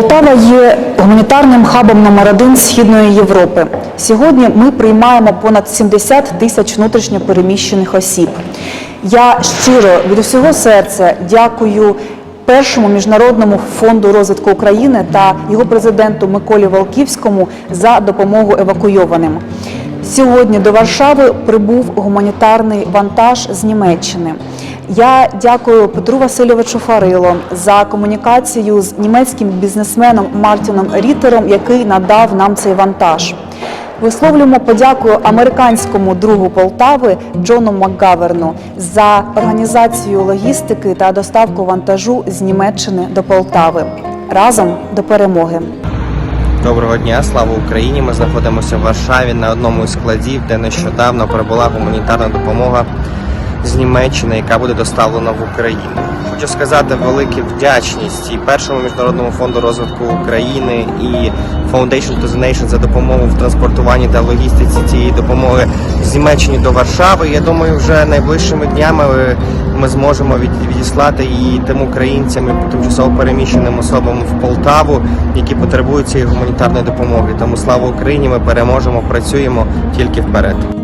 Полтава є гуманітарним хабом номер один Східної Європи. Сьогодні ми приймаємо понад 70 тисяч внутрішньо переміщених осіб. Я щиро від усього серця дякую першому міжнародному фонду розвитку України та його президенту Миколі Волківському за допомогу евакуйованим. Сьогодні до Варшави прибув гуманітарний вантаж з Німеччини. Я дякую Петру Васильовичу Фарило за комунікацію з німецьким бізнесменом Мартіном Рітером, який надав нам цей вантаж. Висловлюємо подяку американському другу Полтави Джону Макгаверну за організацію логістики та доставку вантажу з Німеччини до Полтави. Разом до перемоги. Доброго дня, слава Україні! Ми знаходимося в Варшаві на одному із складів, де нещодавно прибула гуманітарна допомога з Німеччини, яка буде доставлена в Україну. Хочу сказати велику вдячність і першому міжнародному фонду розвитку України і Foundation to the Nation за допомогу в транспортуванні та логістиці цієї допомоги з Німеччини до Варшави. Я думаю, вже найближчими днями е, ми зможемо від- відіслати її тим українцям і тимчасово переміщеним особам в Полтаву, які потребують цієї гуманітарної допомоги. Тому слава Україні! Ми переможемо, працюємо тільки вперед.